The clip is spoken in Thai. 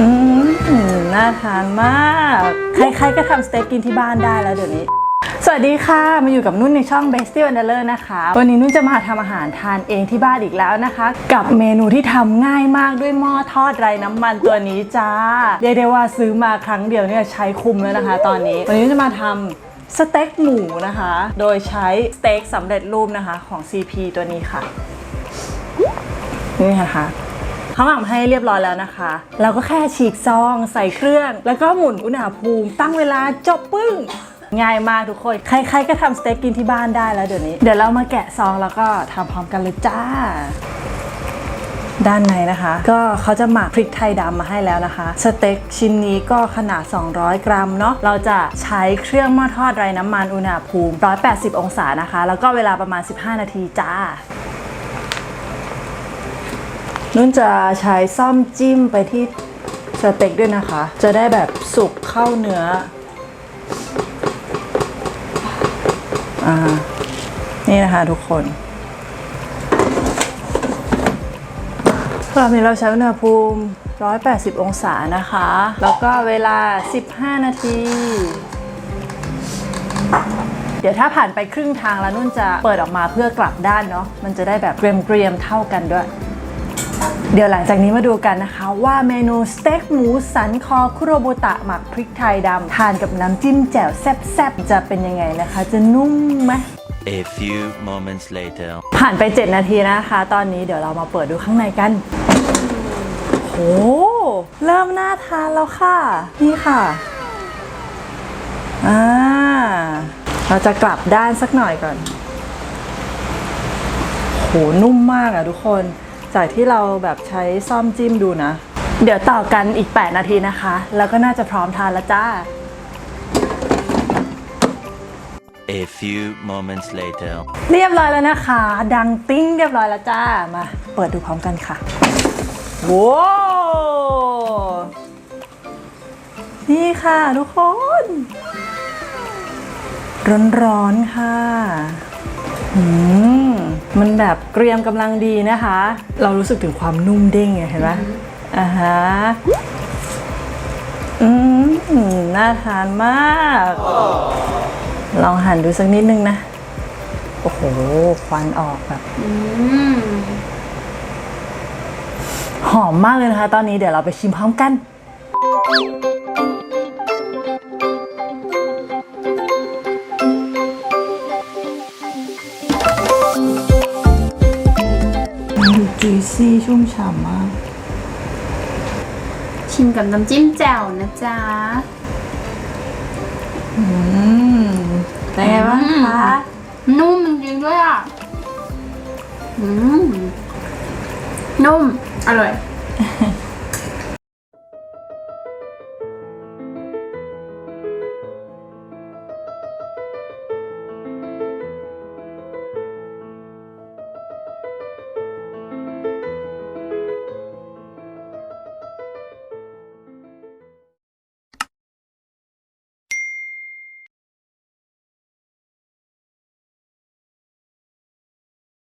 อืมน่าทานมาก ใครๆก็ทำสเต็กกินที่บ้านได้แล้วเดี๋ยวนี้ สวัสดีค่ะ มาอยู่กับนุ่นในช่อง b e s t i e a n d e r นะคะ วันนี้นุ่นจะมาทำอาหารทานเองที่บ้านอีกแล้วนะคะ กับเมนูที่ทำง่ายมากด้วยหม้อทอดไร้น้ำมันตัวนี้จ้าเรียกได้ว่าซื้อมาครั้งเดียวเนี่ยใช้คุ้มแล้วนะคะ ตอนนี้ วันนี้นุ่นจะมาทำสเต็กหมูนะคะ โดยใช้สเต็กสำเร็จรูปนะคะของ CP ตัวนี้ค่ะ นี่นะคะ เขาหมักให้เรียบร้อยแล้วนะคะ เราก็แค่ฉีกซองใส่เครื่อง แล้วก็หมุนอุณหภูมิ ตั้งเวลาจบปึ้งง่ายมากทุกคน ใครๆก็ทำสเต็กกินที่บ้านได้แล้วเดี๋ยวนี้ เดี๋ยวเรามาแกะซองแล้วก็ทำพร้อมกันเลยจ้า ด้านในนะคะ ก็เขาจะหมักพริกไทยดำมาให้แล้วนะคะ สเต็กชิ้นนี้ก็ขนาด 200 กรัมเนาะ เราจะใช้เครื่องหม้อทอดไร้น้ำมันอุณหภูมิ 180 องศานะคะ แล้วก็เวลาประมาณ 15 นาทีจ้า นุ่นจะใช้ซ่อมจิ้มไปที่สเต็กด้วยนะคะ จะได้แบบสุกเข้าเนื้ออ่านี่นะคะทุกคนรอบนี้เราใช้อุณหภูมิ 180 องศานะคะ แล้วก็เวลา 15 นาที เดี๋ยวถ้าผ่านไปครึ่งทางแล้วนุ่นจะเปิดออกมาเพื่อกลับด้านเนาะ มันจะได้แบบเกรียมๆเท่ากันด้วย เดี๋ยวหลังจากนี้มาดูกันนะคะว่าเมนูสเต็กหมูสันคอคุโรบุตะหมักพริกไทยดำทานกับน้ำจิ้มแจ่วแซ่บๆ จะเป็นยังไงนะคะ จะนุ่มไหม A few moments later. ผ่านไป 7 นาทีนะคะ ตอนนี้เดี๋ยวเรามาเปิดดูข้างในกันโหเริ่มน่าทานแล้วค่ะ นี่ค่ะอ่าเราจะกลับด้านสักหน่อยก่อนโหนุ่มมากอะทุกคน จากที่เราแบบใช้ซ่อมจิ้มดูนะ เดี๋ยวต่อกันอีก 8 นาทีนะคะ แล้วก็น่าจะพร้อมทานแล้วจ้า A few moments later. เรียบร้อยแล้วนะคะ ดังติ้งเรียบร้อยแล้วจ้า มาเปิดดูพร้อมกันค่ะว้าวนี่ค่ะทุกคน ร้อนๆค่ะ อืม มันแบบเกรียมกำลังดีนะคะ เรารู้สึกถึงความนุ่มเด้งไงเห็นไหมอ่าฮะอืมน่าทานมาก ลองหั่นดูสักนิดนึงนะ โอ้โห ควันออกแบบหอมมากเลยนะคะ ตอนนี้เดี๋ยวเราไปชิมพร้อมกันมัน ซี่ชุ่มฉ่ำมาก ชิมกับน้ำจิ้มแจ่วนะจ๊ะ อืมเป็นไงบ้างคะ นุ่มจริงๆด้วยอะ อืม นุ่ม อร่อย